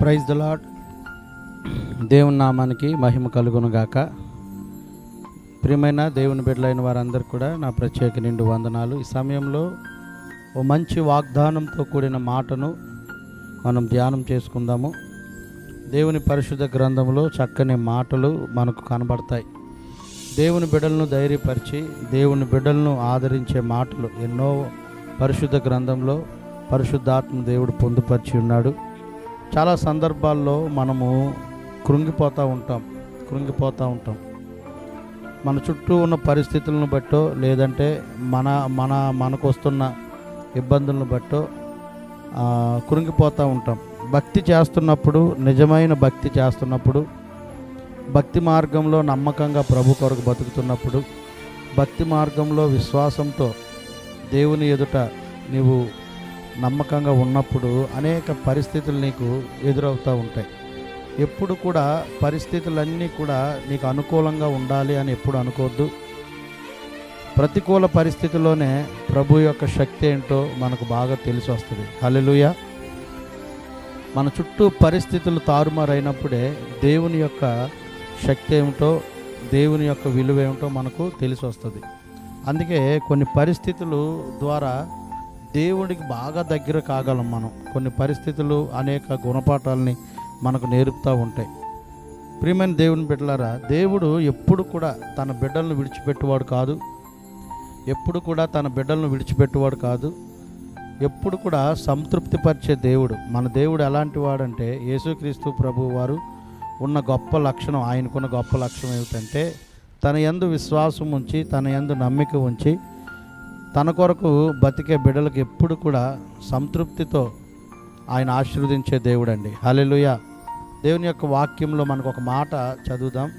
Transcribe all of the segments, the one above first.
Praise the lord దేవుని నామానికి మహిమ కలుగును గాక. ప్రియమైన దేవుని బిడ్డలైన వారందరూ కూడా నా ప్రత్యేక నిండు వందనాలు. ఈ సమయంలో ఓ మంచి వాగ్దానంతో కూడిన మాటను మనం ధ్యానం చేసుకుందాము. దేవుని పరిశుద్ధ గ్రంథంలో చక్కని మాటలు మనకు కనబడతాయి. దేవుని బిడ్డలను ధైర్యపరిచి దేవుని బిడ్డలను ఆదరించే మాటలు ఎన్నో పరిశుద్ధ గ్రంథంలో పరిశుద్ధాత్మ దేవుడు పొందుపరిచి ఉన్నాడు. చాలా సందర్భాల్లో మనము కృంగిపోతూ ఉంటాం కృంగిపోతూ ఉంటాం. మన చుట్టూ ఉన్న పరిస్థితులను బట్టో లేదంటే మన మన మనకు వస్తున్న ఇబ్బందులను బట్టో కృంగిపోతూ ఉంటాం. భక్తి చేస్తున్నప్పుడు నిజమైన భక్తి చేస్తున్నప్పుడు భక్తి మార్గంలో నమ్మకంగా ప్రభు కొరకు బతుకుతున్నప్పుడు భక్తి మార్గంలో విశ్వాసంతో దేవుని ఎదుట నీవు నమ్మకంగా ఉన్నప్పుడు అనేక పరిస్థితులు నీకు ఎదురవుతూ ఉంటాయి. ఎప్పుడు కూడా పరిస్థితులన్నీ కూడా నీకు అనుకూలంగా ఉండాలి అని ఎప్పుడు అనుకోవద్దు. ప్రతికూల పరిస్థితుల్లోనే ప్రభు యొక్క శక్తి ఏంటో మనకు బాగా తెలిసి వస్తుంది. హలెలుయ మన చుట్టూ పరిస్థితులు తారుమారైనప్పుడే దేవుని యొక్క శక్తి ఏమిటో దేవుని యొక్క విలువ ఏమిటో మనకు తెలిసి వస్తుంది. అందుకే కొన్ని పరిస్థితులు ద్వారా దేవుడికి బాగా దగ్గర కాగలం మనం. కొన్ని పరిస్థితులు అనేక గుణపాఠాలని మనకు నేర్పుతూ ఉంటాయి. ప్రియమైన దేవుని బిడ్డలారా దేవుడు ఎప్పుడు కూడా తన బిడ్డలను విడిచిపెట్టేవాడు కాదు. ఎప్పుడు కూడా తన బిడ్డలను విడిచిపెట్టేవాడు కాదు. ఎప్పుడు కూడా సంతృప్తిపరిచే దేవుడు. మన దేవుడు ఎలాంటి వాడంటే యేసుక్రీస్తు ప్రభు వారు ఉన్న గొప్ప లక్షణం ఆయనకున్న గొప్ప లక్షణం ఏమిటంటే తన యందు విశ్వాసం ఉంచి తన యందు నమ్మిక ఉంచి తన కొరకు బతికే బిడ్డలకు ఎప్పుడు కూడా సంతృప్తితో ఆయన ఆశీర్వదించే దేవుడు అండి హల్లెలూయా. దేవుని యొక్క వాక్యంలో మనకు ఒక మాట చదువుదాం.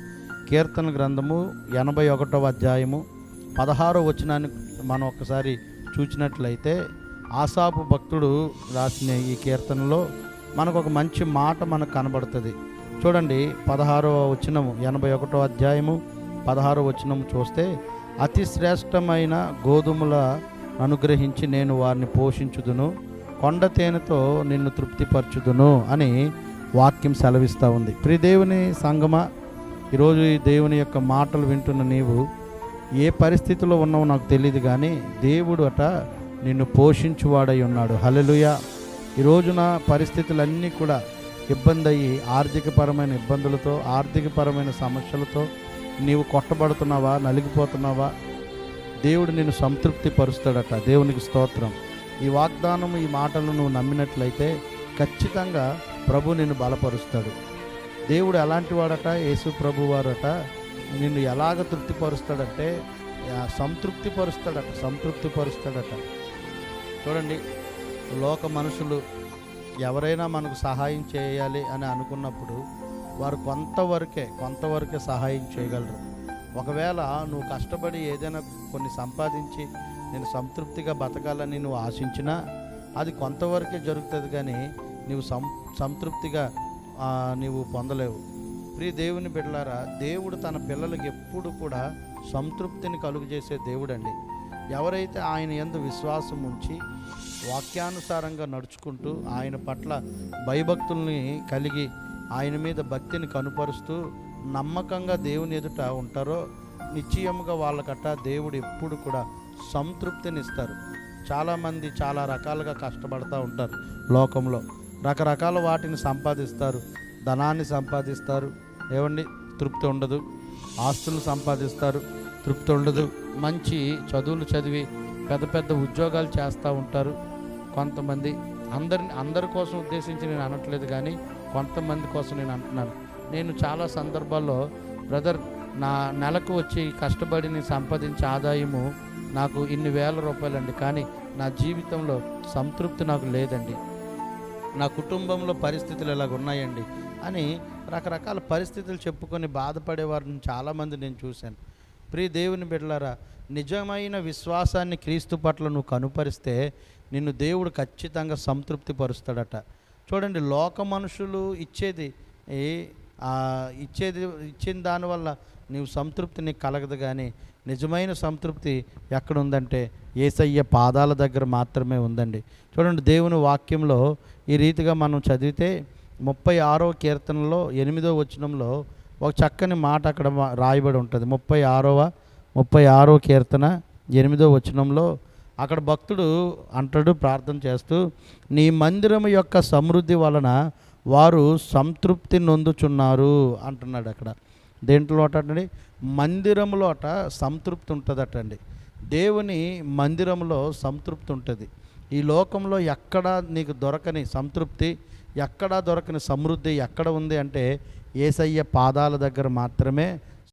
కీర్తన గ్రంథము ఎనభై ఒకటవ అధ్యాయము పదహారో వచనాన్ని మనం ఒకసారి చూచినట్లయితే ఆసాపు భక్తుడు రాసిన ఈ కీర్తనలో మనకు ఒక మంచి మాట మనకు కనబడుతుంది. చూడండి పదహారవ వచనము ఎనభై ఒకటో అధ్యాయము పదహారో వచనము చూస్తే అతి శ్రేష్టమైన గోధుమల అనుగ్రహించి నేను వారిని పోషించుదును. కొండ తేనెతో నిన్ను తృప్తిపరచుదును అని వాక్యం సెలవిస్తూ ఉంది. ప్రిదేవుని సంగమ ఈరోజు ఈ దేవుని యొక్క మాటలు వింటున్న నీవు ఏ పరిస్థితిలో ఉన్నావో నాకు తెలియదు కానీ దేవుడు అట నిన్ను పోషించువాడై ఉన్నాడు. హలలుయ ఈ రోజున పరిస్థితులన్నీ కూడా ఇబ్బంది అయ్యి ఆర్థికపరమైన ఇబ్బందులతో ఆర్థికపరమైన సమస్యలతో నీవు కొట్టబడుతున్నావా? నలిగిపోతున్నావా? దేవుడు నిన్ను సంతృప్తి పరుస్తాడట దేవునికి స్తోత్రం. ఈ వాగ్దానం ఈ మాటలు నువ్వు నమ్మినట్లయితే ఖచ్చితంగా ప్రభు నిన్ను బలపరుస్తాడు. దేవుడు ఎలాంటి వాడట? యేసు ప్రభు వారట. నిన్ను ఎలాగ తృప్తిపరుస్తాడంటే సంతృప్తి పరుస్తాడట సంతృప్తి పరుస్తాడట చూడండి లోక మనుషులు ఎవరైనా మనకు సహాయం చేయాలి అని అనుకున్నప్పుడు వారు కొంతవరకే కొంతవరకే సహాయం చేయగలరు. ఒకవేళ నువ్వు కష్టపడి ఏదైనా కొన్ని సంపాదించి నేను సంతృప్తిగా బతకాలని నువ్వు ఆశించినా అది కొంతవరకే జరుగుతుంది కానీ నువ్వు సం సంతృప్తిగా నీవు పొందలేవు. ప్రియ దేవుని బిడ్డలారా దేవుడు తన పిల్లలకి ఎప్పుడు కూడా సంతృప్తిని కలుగజేసే దేవుడు దేవుడండి. ఎవరైతే ఆయన ఎందు విశ్వాసం ఉంచి వాక్యానుసారంగా నడుచుకుంటూ ఆయన పట్ల భయభక్తుల్ని కలిగి ఆయన మీద భక్తిని కనుపరుస్తూ నమ్మకంగా దేవుని ఎదుట ఉంటారో నిశ్చయముగా వాళ్ళకట దేవుడు ఎప్పుడు కూడా సంతృప్తినిస్తారు. చాలామంది చాలా రకాలుగా కష్టపడుతూ ఉంటారు లోకంలో. రకరకాల వాటిని సంపాదిస్తారు. ధనాన్ని సంపాదిస్తారు. ఏమండి తృప్తి ఉండదు. ఆస్తులు సంపాదిస్తారు. తృప్తి ఉండదు. మంచి చదువులు చదివి పెద్ద పెద్ద ఉద్యోగాలు చేస్తూ ఉంటారు కొంతమంది. అందరిని అందరి కోసం ఉద్దేశించి నేను అనట్లేదు కానీ కొంతమంది కోసం నేను అంటున్నాను. నేను చాలా సందర్భాల్లో బ్రదర్ నా నెలకు వచ్చి కష్టపడిని సంపాదించే ఆదాయము నాకు ఇన్ని వేల రూపాయలండి. కానీ నా జీవితంలో సంతృప్తి నాకు లేదండి. నా కుటుంబంలో పరిస్థితులు ఇలాగ ఉన్నాయండి అని రకరకాల పరిస్థితులు చెప్పుకొని బాధపడే వారిని చాలామంది నేను చూశాను. ప్రియ దేవుని బిడ్డలారా నిజమైన విశ్వాసాన్ని క్రీస్తు పట్ల నువ్వు కనుపరిస్తే నిన్ను దేవుడు ఖచ్చితంగా సంతృప్తి పరుస్తాడట చూడండి లోక మనుషులు ఇచ్చేది ఏ ఇచ్చేది ఇచ్చిన దానివల్ల నీవు సంతృప్తి నీకు కలగదు కానీ నిజమైన సంతృప్తి ఎక్కడ ఉందంటే ఏసయ్య పాదాల దగ్గర మాత్రమే ఉందండి. చూడండి దేవుని వాక్యంలో ఈ రీతిగా మనం చదివితే ముప్పై ఆరో కీర్తనలో ఎనిమిదో వచనంలో ఒక చక్కని మాట అక్కడ రాయబడి ఉంటుంది. ముప్పై ఆరవ ముప్పై ఆరో కీర్తన ఎనిమిదో వచనంలో అక్కడ భక్తుడు అంటాడు ప్రార్థన చేస్తూ నీ మందిరం యొక్క సమృద్ధి వలన వారు సంతృప్తి నొందుచున్నారు అంటున్నాడు అక్కడ. దేంట్లో అటండి మందిరంలోట సంతృప్తి ఉంటుందటండి దేవుని మందిరంలో సంతృప్తి ఉంటుంది. ఈ లోకంలో ఎక్కడ నీకు దొరకని సంతృప్తి ఎక్కడ దొరకని సమృద్ధి ఎక్కడ ఉంది అంటే ఏసయ్య పాదాల దగ్గర మాత్రమే